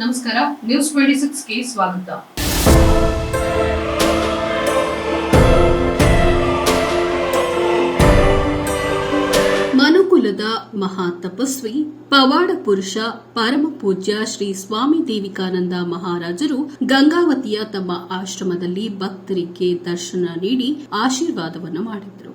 ನಮಸ್ಕಾರ news twenty ಸಿಕ್ಸ್ಗೆ ಸ್ವಾಗತ. ಮನುಕುಲದ ಮಹಾ ತಪಸ್ವಿ, ಪವಾಡ ಪುರುಷ, ಪರಮ ಪೂಜ್ಯ ಶ್ರೀ ಸ್ವಾಮಿ ದೇವಿಕಾನಂದ ಮಹಾರಾಜರು ಗಂಗಾವತಿಯ ತಮ್ಮ ಆಶ್ರಮದಲ್ಲಿ ಭಕ್ತರಿಗೆ ದರ್ಶನ ನೀಡಿ ಆಶೀರ್ವಾದವನ್ನು ಮಾಡಿದರು.